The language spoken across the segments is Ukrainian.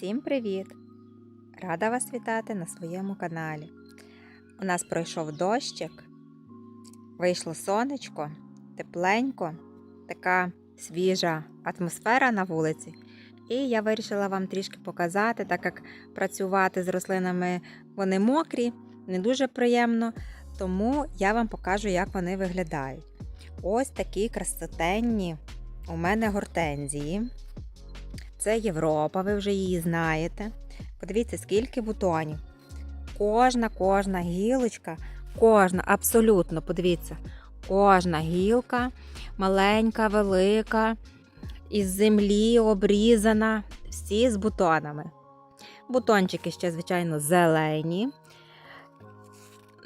Всім привіт! Рада вас вітати на своєму каналі. У нас пройшов дощик, вийшло сонечко, тепленько, така свіжа атмосфера на вулиці. І я вирішила вам трішки показати, так як працювати з рослинами вони мокрі, не дуже приємно. Тому я вам покажу, як вони виглядають. Ось такі красотенні у мене гортензії. Це Європа, ви вже її знаєте. Подивіться, скільки бутонів. Кожна, кожна гілочка, кожна, абсолютно, подивіться, кожна гілка маленька, велика, із землі обрізана, всі з бутонами. Бутончики ще, звичайно, зелені,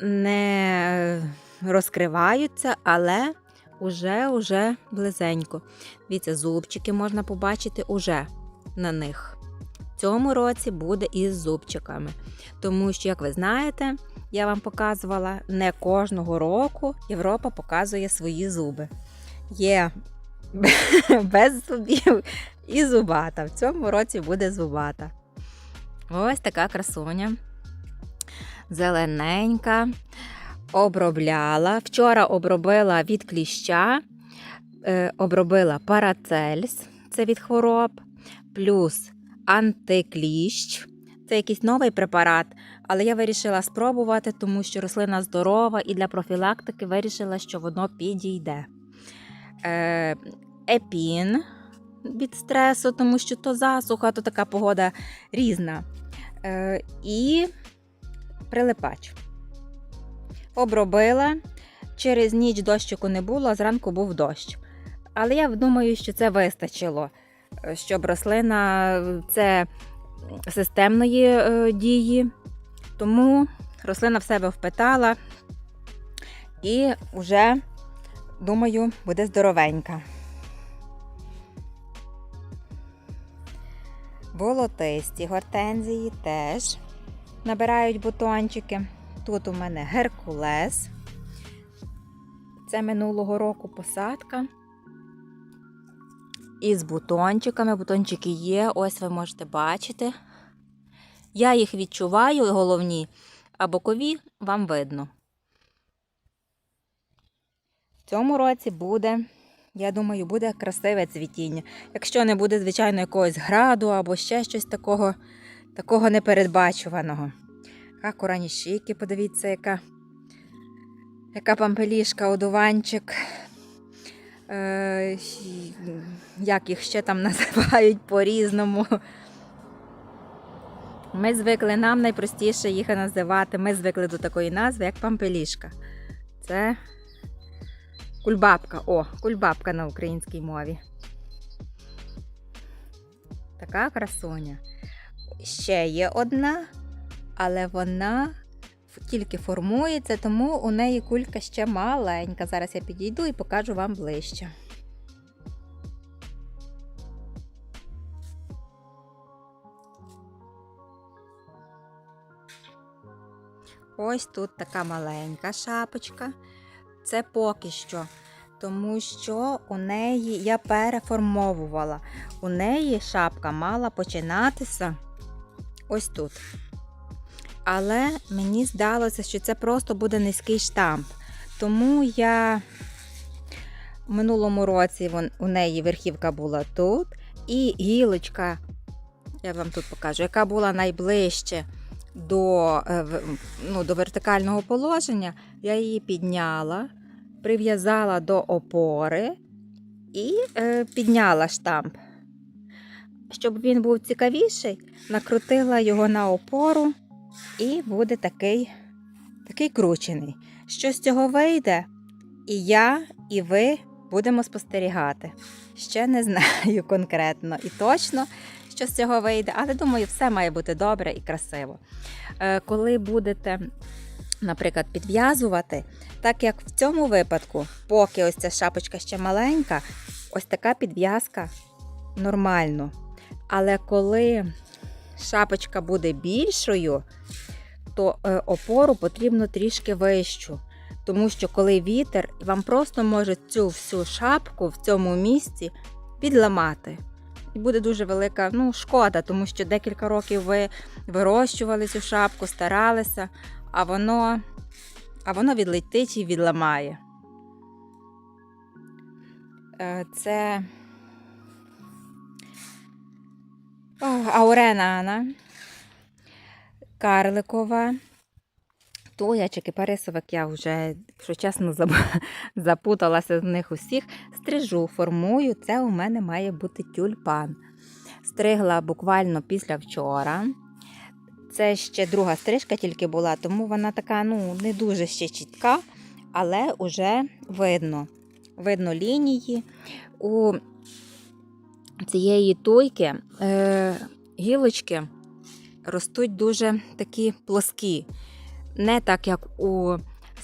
не розкриваються, але уже, уже близенько. Дивіться, зубчики можна побачити уже на них. Цьому році буде із зубчиками. Тому що, як ви знаєте, я вам показувала, не кожного року Європа показує свої зуби. Є без зубів і зубата. В цьому році буде зубата. Ось така красуня. Зелененька. Обробляла. Вчора обробила від кліща, е, обробила парацельс, це від хвороб, плюс антикліщ. Це якийсь новий препарат, але я вирішила спробувати, тому що рослина здорова і для профілактики вирішила, що воно підійде. Е, Епін від стресу, тому що то засуха, то така погода різна. Е, І прилипач. Обробила. Через ніч дощику не було, а зранку був дощ. Але я думаю, що це вистачило, щоб рослина це системної е, дії. Тому рослина в себе впитала і вже, думаю, буде здоровенька. Волотисті гортензії теж набирають бутончики. Тут у мене Геркулес. Це минулого року посадка. Із бутончиками. Бутончики є, ось ви можете бачити. Я їх відчуваю, головні, а бокові вам видно. В цьому році буде, я думаю, буде красиве цвітіння. Якщо не буде, звичайно, якогось граду або ще щось такого, такого непередбачуваного. Кураніщики, подивіться, яка яка пампелішка, одуванчик. Е, Як їх ще там називають по-різному. Ми звикли, нам найпростіше їх називати. Ми звикли до такої назви, як пампелішка. Це кульбабка. О, кульбабка на українській мові. Така красуня. Ще є одна але вона тільки формується, тому у неї кулька ще маленька. Зараз я підійду і покажу вам ближче. Ось тут така маленька шапочка. Це поки що, тому що у неї я переформовувала. У неї шапка мала починатися ось тут. Але мені здалося, що це просто буде низький штамп. Тому я в минулому році у неї верхівка була тут. І гілочка, я вам тут покажу, яка була найближче до, е, ну, до вертикального положення, я її підняла, прив'язала до опори і е, підняла штамп. Щоб він був цікавіший, накрутила його на опору. І буде такий такий кручений. Що з цього вийде? І я, і ви будемо спостерігати. Ще не знаю конкретно і точно, що з цього вийде, але думаю, все має бути добре і красиво. Е, коли будете, наприклад, підв'язувати, так як в цьому випадку, поки ось ця шапочка ще маленька, ось така підв'язка нормально. Але коли шапочка буде більшою, то е, опору потрібно трішки вищу. Тому що коли вітер, вам просто може цю всю шапку в цьому місці підламати. І буде дуже велика ну, шкода, тому що декілька років ви вирощували цю шапку, старалися, а воно, а воно відлетить і відламає. Е, Це Ауренана, Карликова. І кипарисовик я вже, якщо чесно, запуталася в них усіх. Стрижу, формую. Це у мене має бути тюльпан. Стригла буквально після вчора. Це ще друга стрижка тільки була, тому вона така ну, не дуже ще чітка, але вже видно. Видно лінії. У цієї туйки е, гілочки ростуть дуже такі плоскі. Не так, як у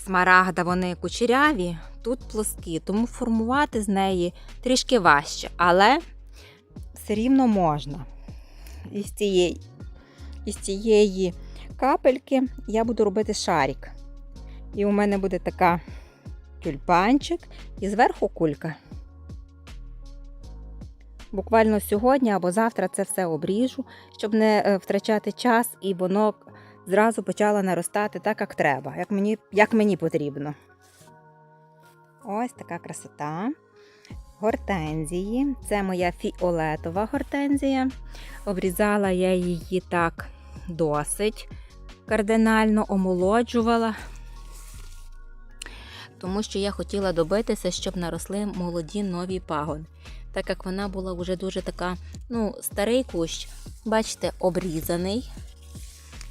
смарагда вони кучеряві, тут плоскі, тому формувати з неї трішки важче, але все рівно можна. Із цієї, із цієї капельки я буду робити шарик. І у мене буде така тюльпанчик і зверху кулька. Буквально сьогодні або завтра це все обріжу, щоб не е, втрачати час, і воно зразу почало наростати так, як треба, як мені, як мені потрібно. Ось така красота. Гортензії. Це моя фіолетова гортензія. Обрізала я її так досить кардинально омолоджувала, тому що я хотіла добитися, щоб наросли молоді нові пагони. Так як вона була вже дуже така, ну, старий кущ, бачите, обрізаний,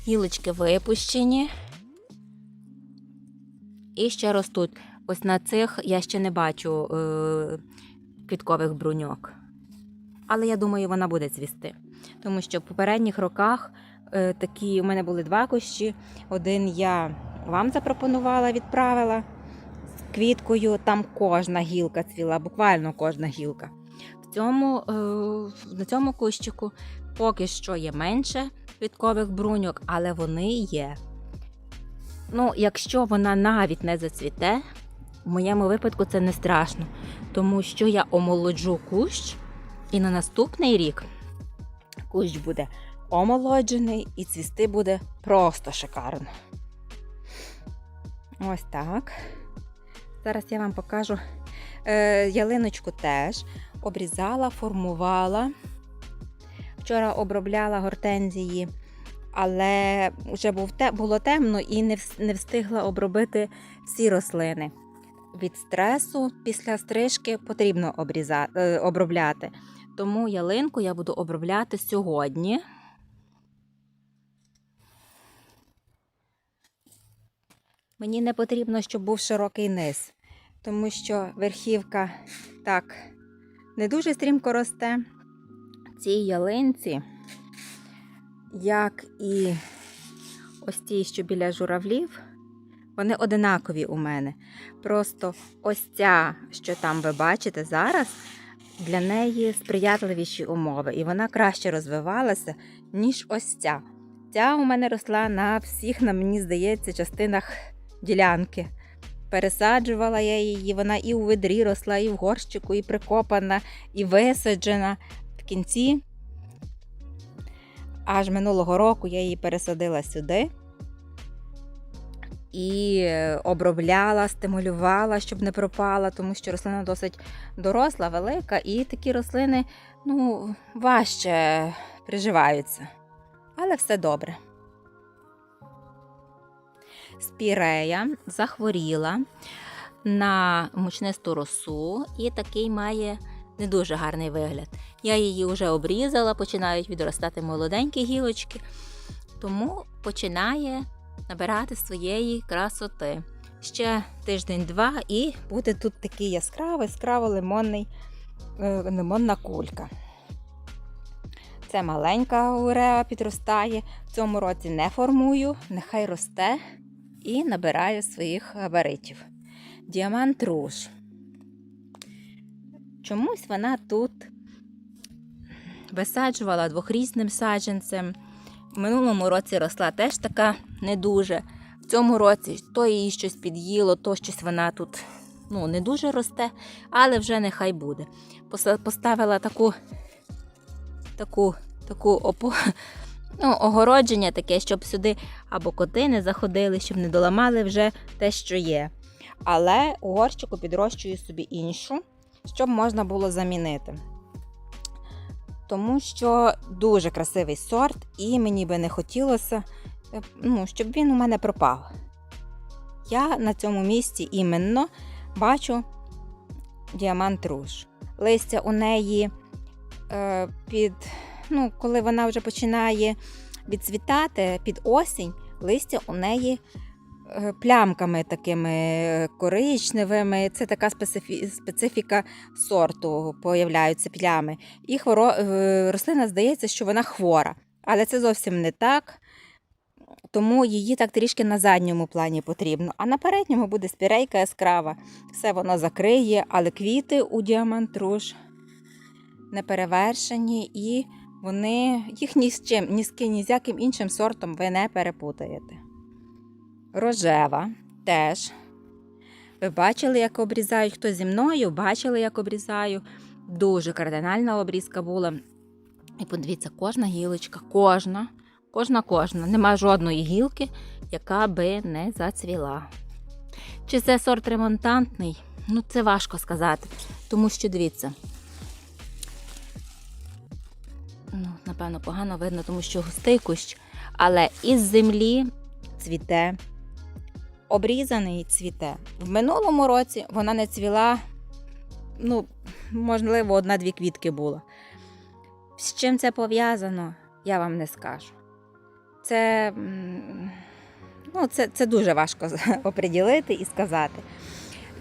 гілочки випущені. І ще ростуть. Ось на цих я ще не бачу е, квіткових бруньок. Але я думаю, вона буде цвісти. Тому що в попередніх роках е, такі у мене були два кущі. Один я вам запропонувала, відправила з квіткою. Там кожна гілка цвіла, буквально кожна гілка. Цьому, е, на цьому кущику поки що є менше квіткових бруньок, але вони є. Ну, якщо вона навіть не зацвіте, в моєму випадку це не страшно, тому що я омолоджу кущ, і на наступний рік кущ буде омолоджений і цвісти буде просто шикарно. Ось так. Зараз я вам покажу е, ялиночку теж обрізала, формувала. Вчора обробляла гортензії, але вже було темно і не, встигла обробити всі рослини. Від стресу після стрижки потрібно обріза, е, обробляти. Тому ялинку я буду обробляти сьогодні. Мені не потрібно, щоб був широкий низ, тому що верхівка так не дуже стрімко росте. Цій ялинці, як і ось ті, що біля журавлів, вони одинакові у мене. Просто ось ця, що там ви бачите зараз, для неї сприятливіші умови, і вона краще розвивалася, ніж ось ця. Ця у мене росла на всіх, на мені здається, частинах ділянки. Пересаджувала я її, вона і у ведрі росла, і в горщику, і прикопана, і висаджена. В кінці, аж минулого року, я її пересадила сюди і обробляла, стимулювала, щоб не пропала, тому що рослина досить доросла, велика, і такі рослини ну, важче приживаються. Але все добре. Спірея захворіла на мучнисту росу і такий має не дуже гарний вигляд. Я її вже обрізала, починають відростати молоденькі гілочки, тому починає набирати своєї красоти. Ще тиждень-два і буде тут такий яскравий, яскраво лимонний, е, лимонна кулька. Це маленька уреа підростає. В цьому році не формую, нехай росте і набирає своїх габаритів. Діамант руж. Чомусь вона тут висаджувала двохрізним саджанцем. В минулому році росла теж така не дуже. В цьому році то її щось під'їло, то щось вона тут ну, не дуже росте, але вже нехай буде. Поставила таку таку, таку опу, ну, огородження таке, щоб сюди або коти не заходили, щоб не доламали вже те, що є. Але у горщику підрощую собі іншу, щоб можна було замінити. Тому що дуже красивий сорт, і мені би не хотілося, е, ну, щоб він у мене пропав. Я на цьому місці іменно бачу діамант руж. Листя у неї е, під, ну, коли вона вже починає відцвітати під осінь, листя у неї е, плямками такими е, коричневими. Це така специфі... специфіка сорту, появляються плями. І хворо... е, рослина здається, що вона хвора. Але це зовсім не так. Тому її так трішки на задньому плані потрібно. А на передньому буде спірейка яскрава. Все воно закриє, але квіти у діамант руж не перевершені, і вони їх ні з чим, ні з ким, ні з яким іншим сортом ви не перепутаєте. Рожева теж. Ви бачили, як обрізають? Хто зі мною? Бачили, як обрізаю. Дуже кардинальна обрізка була. І подивіться, кожна гілочка, кожна, кожна, кожна. Нема жодної гілки, яка би не зацвіла. Чи це сорт ремонтантний? Ну, це важко сказати. Тому що дивіться. Напевно, погано видно, тому що густий кущ. Але із землі цвіте, обрізаний цвіте. В минулому році вона не цвіла, ну, можливо, одна-дві квітки було. З чим це пов'язано, я вам не скажу. Це, ну, це, це дуже важко оприділити і сказати.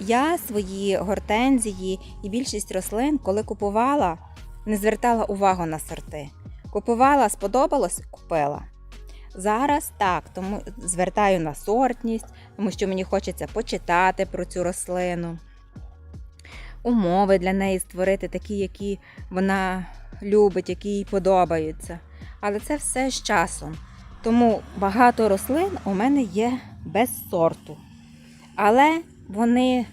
Я свої гортензії і більшість рослин, коли купувала, не звертала увагу на сорти. Купувала, сподобалось, купила. Зараз так, тому звертаю на сортність, тому що мені хочеться почитати про цю рослину. Умови для неї створити такі, які вона любить, які їй подобаються. Але це все з часом. Тому багато рослин у мене є без сорту. Але вони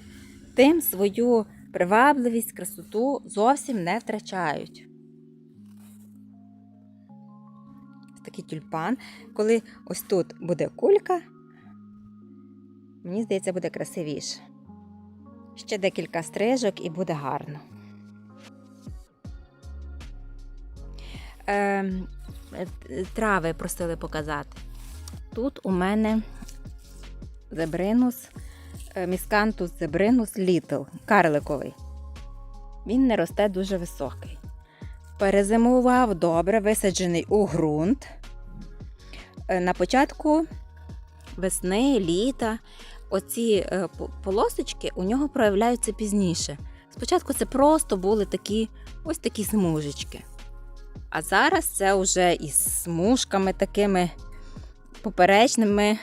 тим свою привабливість, красоту зовсім не втрачають. Такий тюльпан, коли ось тут буде кулька, мені здається, буде красивіше. Ще декілька стрижок і буде гарно. Е, трави просили показати. Тут у мене зебринус, е, міскантус зебринус літл, карликовий. Він не росте дуже високий. Перезимував добре, висаджений у ґрунт. Е, На початку весни, літа оці е, полосочки у нього проявляються пізніше. Спочатку це просто були такі ось такі смужечки. А зараз це вже із смужками такими поперечними,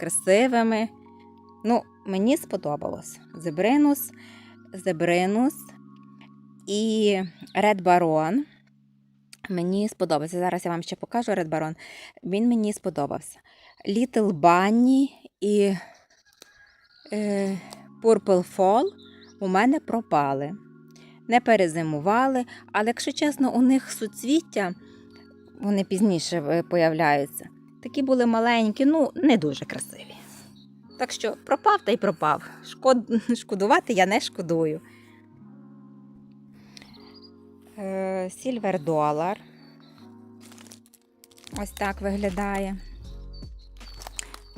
красивими. Ну, мені сподобалось. Зебринус, Зебринус і Ред Барон. Мені сподобався. Зараз я вам ще покажу Ред Барон. Він мені сподобався. Little Bunny і е, Purple Fall у мене пропали. Не перезимували, але, якщо чесно, у них суцвіття, вони пізніше е, появляються. Такі були маленькі, ну, не дуже красиві. Так що пропав та й пропав. Шкод... Шкодувати я не шкодую. Е, Сільвер долар. Ось так виглядає.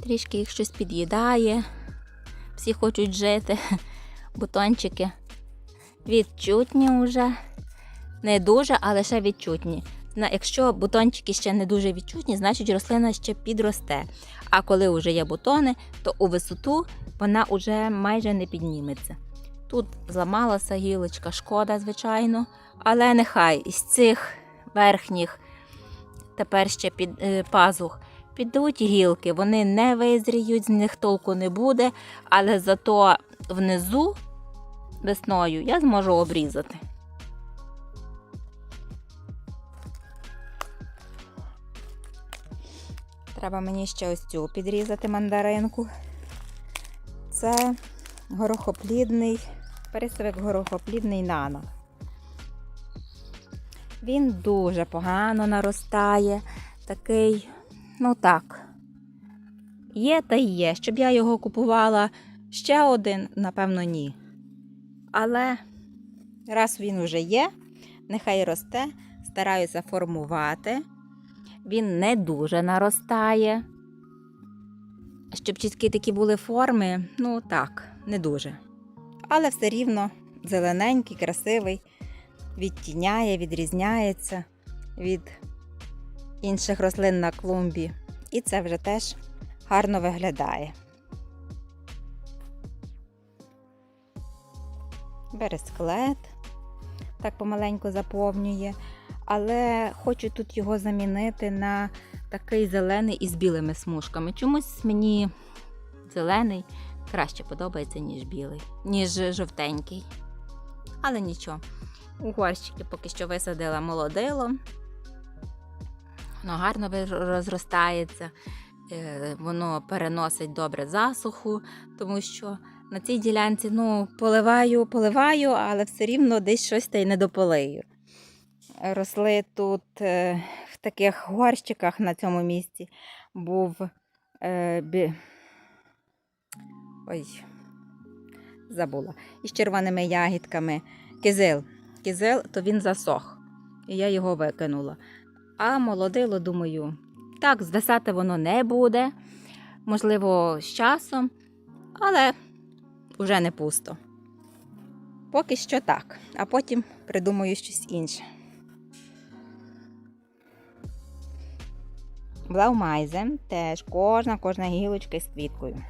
Трішки їх щось під'їдає. Всі хочуть жити. Бутончики відчутні вже. Не дуже, але ще відчутні. Якщо бутончики ще не дуже відчутні, значить рослина ще підросте. А коли вже є бутони, то у висоту вона вже майже не підніметься. Тут зламалася гілочка, шкода, звичайно, але нехай із цих верхніх тепер ще під е, пазух підуть гілки, вони не визріють, з них толку не буде, але зато внизу весною я зможу обрізати. Треба мені ще ось цю підрізати мандаринку. Це горохоплідний, пересивик горохоплідний нано. Він дуже погано наростає. Такий, ну так. Є та є. Щоб я його купувала ще один, напевно, ні. Але раз він вже є, нехай росте, стараюся формувати. Він не дуже наростає. Щоб чіткі такі були форми, Ну так, не дуже. Але все рівно зелененький, красивий, відтіняє, відрізняється від інших рослин на клумбі. І це вже теж гарно виглядає. Бересклет так помаленьку заповнює, але хочу тут його замінити на такий зелений із білими смужками. Чомусь мені зелений краще подобається, ніж білий, ніж жовтенький. Але нічого. У горщики поки що висадила молодило. Воно гарно розростається, е, воно переносить добре засуху, тому що на цій ділянці ну, поливаю, поливаю, але все рівно десь щось та й не дополию. Росли тут е, в таких горщиках на цьому місці був е. Ой, забула. Із червоними ягідками. Кизил. Кизил, то він засох. І я його викинула. А молодило, думаю, так, звисати воно не буде, можливо, з часом, але вже не пусто. Поки що так, а потім придумаю щось інше. Блаумайзе теж кожна кожна гілочка з квіткою.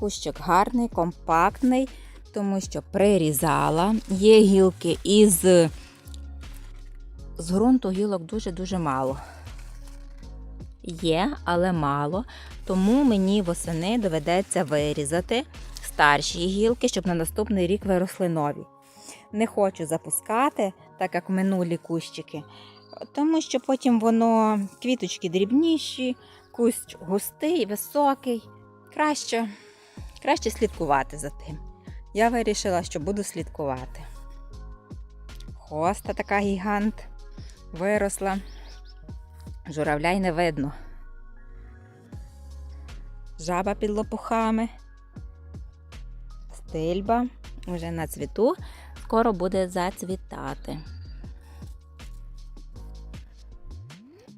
Кущик гарний, компактний, тому що прирізала. Є гілки із з ґрунту гілок дуже-дуже мало. є, але мало. Тому мені восени доведеться вирізати старші гілки, щоб на наступний рік виросли нові. Не хочу запускати, так як минулі кущики, тому що потім воно квіточки дрібніші, кущ густий, високий. Краще, краще слідкувати за тим. Я вирішила, що буду слідкувати. Хоста така гігант виросла. Журавля й не видно. Жаба під лопухами. Стильба вже на цвіту. скоро буде зацвітати.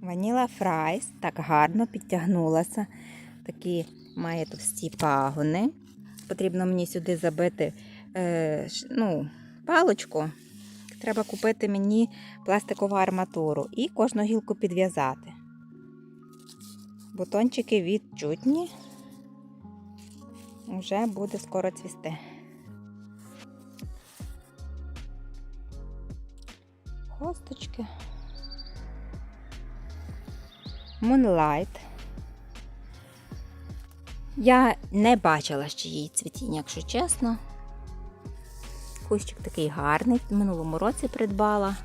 Ваніла Фрайс так гарно підтягнулася. Такі має товсті пагони. Потрібно мені сюди забити е, ну, палочку. Треба купити мені пластикову арматуру і кожну гілку підв'язати. Бутончики відчутні. Вже буде скоро цвісти. Хосточки. Moonlight. Я не бачила ще її цвітіння, якщо чесно. Кущик такий гарний. В минулому році придбала.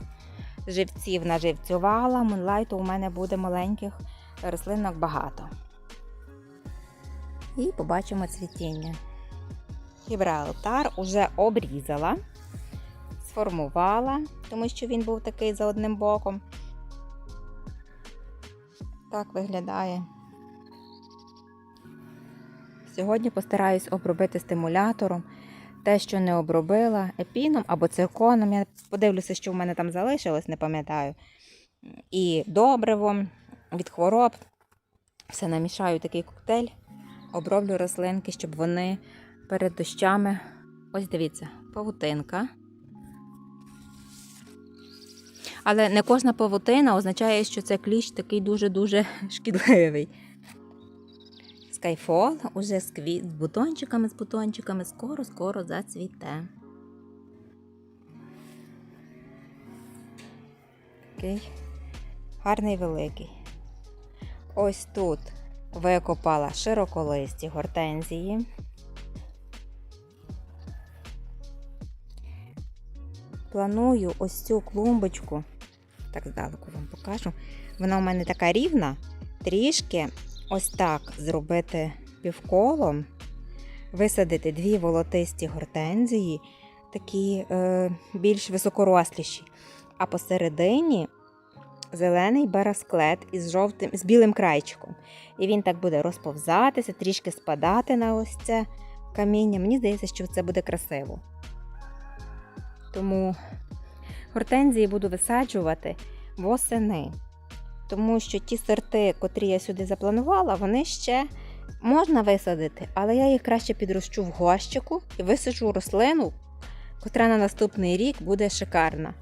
Живців наживцювала. Мунлайту у мене буде маленьких рослинок багато. І побачимо цвітіння. Гібралтар уже обрізала, сформувала, тому що він був такий за одним боком. Так виглядає. Сьогодні постараюсь обробити стимулятором. Те, що не обробила, епіном або цирконом. Я подивлюся, що в мене там залишилось, не пам'ятаю. І добривом від хвороб. Все намішаю такий коктейль, оброблю рослинки, щоб вони перед дощами. Ось дивіться, павутинка. Але не кожна павутина означає, що це кліщ такий дуже-дуже шкідливий. Скайфол уже з, кві... з бутончиками, з бутончиками скоро-скоро зацвіте. Такий гарний великий. Ось тут викопала широколисті гортензії. Планую ось цю клумбочку, так здалеку вам покажу. Вона у мене така рівна, трішки ось так зробити півколом, висадити дві волотисті гортензії, такі е, більш високоросліші. а посередині зелений барасклет із жовтим, з білим крайчиком. І він так буде розповзатися, трішки спадати на ось це каміння. Мені здається, що це буде красиво. Тому гортензії буду висаджувати восени. Тому що ті сорти, котрі я сюди запланувала, вони ще можна висадити, але я їх краще підрощу в горщику і висаджу рослину, котра на наступний рік буде шикарна.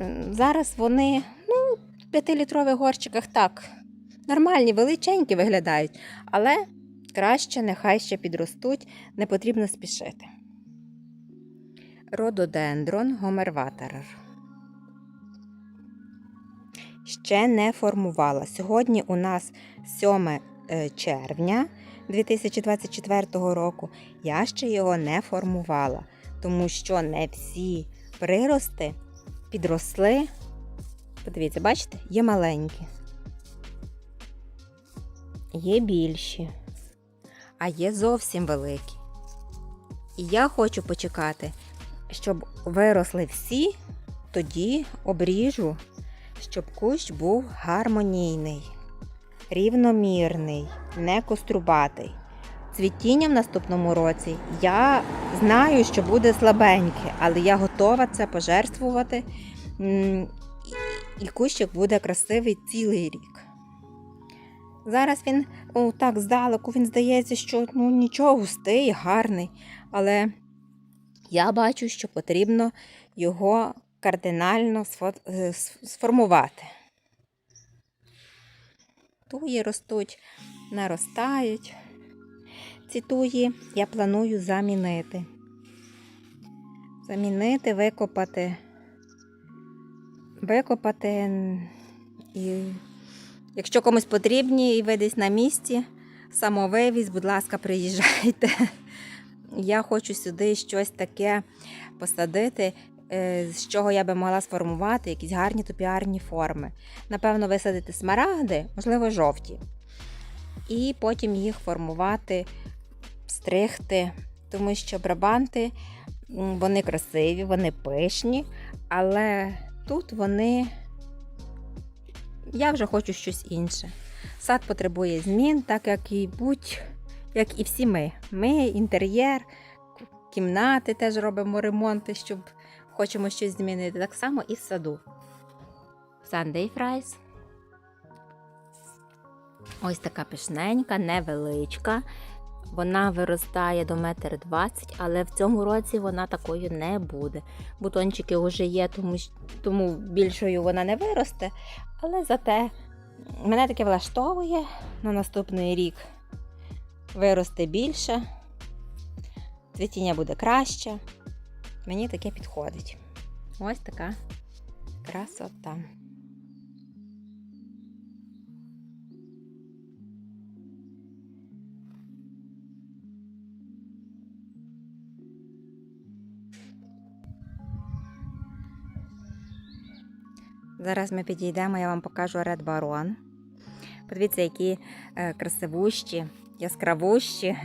Ем, Зараз вони ну, в 5-літрових горщиках так, нормальні, величенькі виглядають, але краще нехай ще підростуть, не потрібно спішити. Рододендрон гомерватерер. Ще не формувала. Сьогодні у нас 7 е, червня 2024 року. Я ще його не формувала, тому що не всі прирости підросли. Подивіться, бачите, є маленькі, є більші, а є зовсім великі. І я хочу почекати, щоб виросли всі, тоді обріжу, щоб кущ був гармонійний, рівномірний, не кострубатий. Цвітіння в наступному році я знаю, що буде слабеньке, але я готова це пожертвувати. І- кущик буде красивий цілий рік. Зараз він о, так здалеку, він здається, що ну, нічого густий, гарний. Але я бачу, що потрібно його кардинально сформувати. Туї ростуть, наростають. Ці туї я планую замінити. Замінити, викопати. Викопати. І якщо комусь потрібні і ви десь на місці, самовивіз, будь ласка, приїжджайте. Я хочу сюди щось таке посадити, з чого я би могла сформувати якісь гарні топіарні форми. Напевно, висадити смарагди, можливо, жовті. І потім їх формувати, стригти, тому що брабанти вони красиві, вони пишні, але тут вони. Я вже хочу щось інше. Сад потребує змін, так як і будь, як і всі ми. Ми інтер'єр, кімнати теж робимо ремонти, щоб хочемо щось змінити. Так само і в саду. Sunday fries. Ось така пишненька, невеличка. Вона виростає до метр двадцять, але в цьому році вона такою не буде. Бутончики вже є, тому, тому більшою вона не виросте. Але зате мене таке влаштовує на наступний рік виросте більше, цвітіння буде краще. Мені таке підходить. Ось така красота. Зараз ми підійдемо, я вам покажу Red Baron. Подивіться, які е, красивущі, яскравущі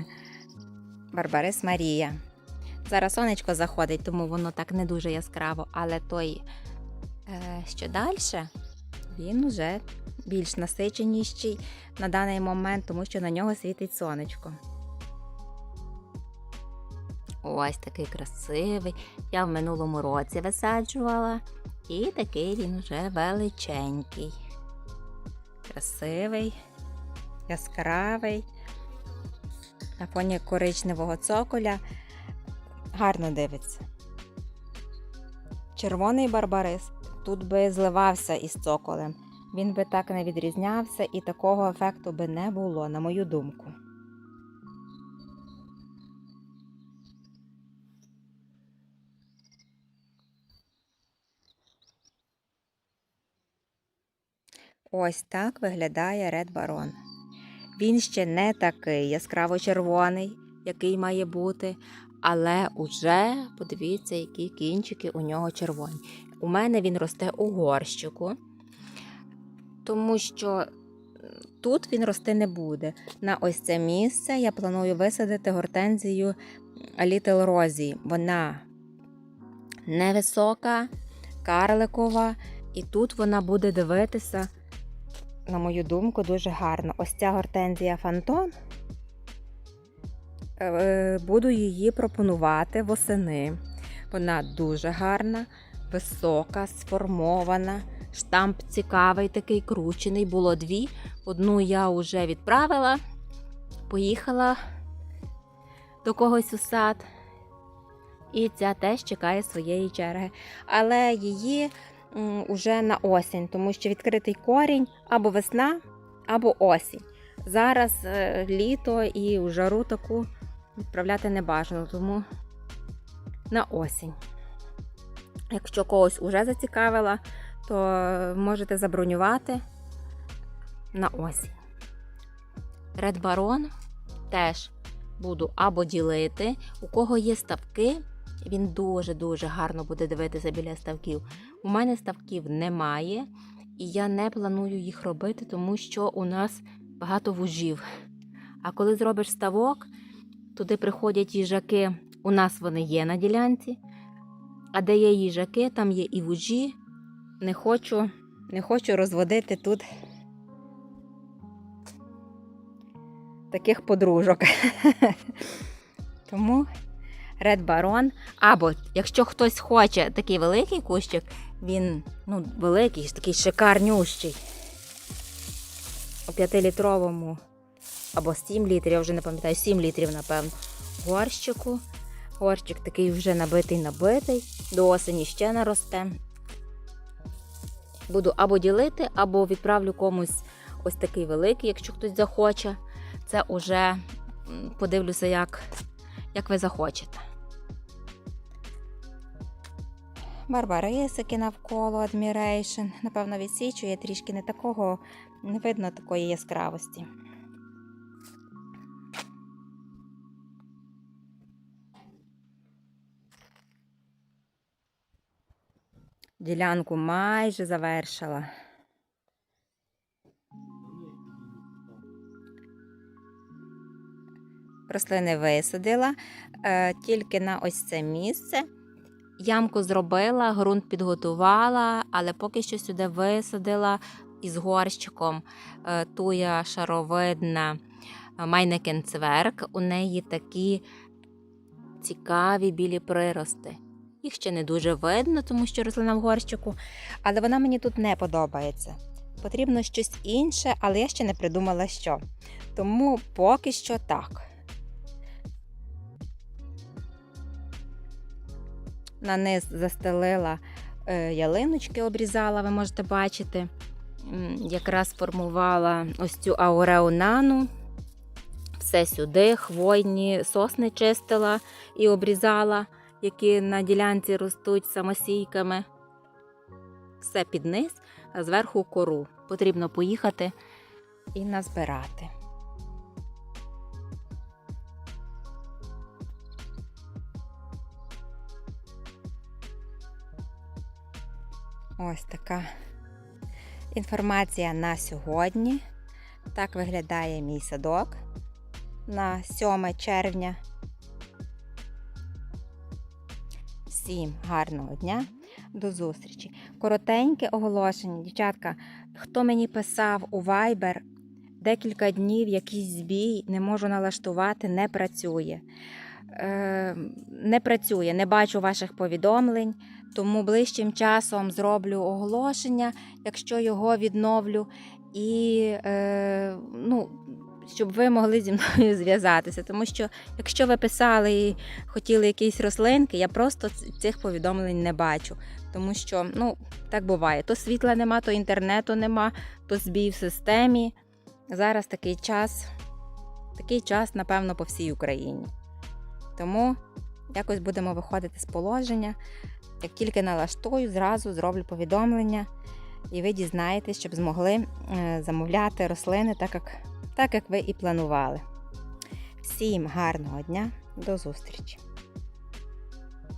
Барбарис Марія. Зараз сонечко заходить, тому воно так не дуже яскраво, але той, е, що далі, він вже більш насиченіший на даний момент, тому що на нього світить сонечко. Ось такий красивий. Я в минулому році висаджувала. І такий він вже величенький. Красивий, яскравий. На фоні коричневого цоколя гарно дивиться. Червоний барбарис тут би зливався із цоколем. Він би так не відрізнявся і такого ефекту би не було, на мою думку. Ось так виглядає Red Baron. Він ще не такий яскраво червоний, який має бути, але уже подивіться, які кінчики у нього червоні. У мене він росте у горщику, тому що тут він рости не буде. На ось це місце я планую висадити гортензію Little Rosie. Вона невисока, карликова, і тут вона буде дивитися, на мою думку, дуже гарно. Ось ця гортензія Фантом. Е, Буду її пропонувати восени. Вона дуже гарна, висока, сформована. Штамп цікавий, такий кручений. Було дві. Одну я вже відправила, поїхала до когось у сад. І ця теж чекає своєї черги. Але її м, уже на осінь, тому що відкритий корінь або весна, або осінь. Зараз е, літо і у жару таку відправляти не бажано, тому на осінь. Якщо когось уже зацікавила, то можете забронювати на осінь. Red Baron теж буду або ділити. У кого є ставки, він дуже-дуже гарно буде дивитися біля ставків. У мене ставків немає, і я не планую їх робити, тому що у нас багато вужів. А коли зробиш ставок, туди приходять їжаки. У нас вони є на ділянці. А де є їжаки, там є і вужі. Не хочу, не хочу розводити тут таких подружок. Тому Red Baron. Або якщо хтось хоче такий великий кущик, він ну, великий, такий шикарнющий. У 5-літровому або 7 літрів, я вже не пам'ятаю, 7 літрів, напевно, горщику. Горщик такий вже набитий-набитий, до осені ще наросте. Буду або ділити, або відправлю комусь ось такий великий, якщо хтось захоче. Це уже подивлюся, як, як ви захочете. Барбарисики навколо Admiration. Напевно, відсічує трішки не такого, не видно такої яскравості. Ділянку майже завершила. Рослини висадила е, тільки на ось це місце. Ямку зробила, ґрунт підготувала, але поки що сюди висадила із горщиком е, туя шаровидна майнекенцверк. У неї такі цікаві білі прирости. Їх ще не дуже видно, тому що рослина в горщику, але вона мені тут не подобається. Потрібно щось інше, але я ще не придумала що. Тому поки що так. На низ застелила е, ялиночки, обрізала, ви можете бачити. Якраз формувала ось цю ауреонану. Все сюди, хвойні сосни чистила і обрізала, які на ділянці ростуть самосійками. Все під низ, а зверху кору. Потрібно поїхати і назбирати. Ось така інформація на сьогодні. Так виглядає мій садок на 7 червня. Всім гарного дня, до зустрічі. Коротеньке оголошення, дівчатка. Хто мені писав у Viber, декілька днів якийсь збій, не можу налаштувати, не працює. Е, не працює, не бачу ваших повідомлень, тому ближчим часом зроблю оголошення, якщо його відновлю, і е, ну, щоб ви могли зі мною зв'язатися. Тому що, якщо ви писали і хотіли якісь рослинки, я просто цих повідомлень не бачу. Тому що ну, так буває: то світла нема, то інтернету нема, то збій в системі. Зараз такий час, такий час, напевно, по всій Україні. Тому якось будемо виходити з положення. Як тільки налаштую, зразу зроблю повідомлення, і ви дізнаєтесь, щоб змогли е, замовляти рослини так, як, так, як ви і планували. Всім гарного дня, до зустрічі!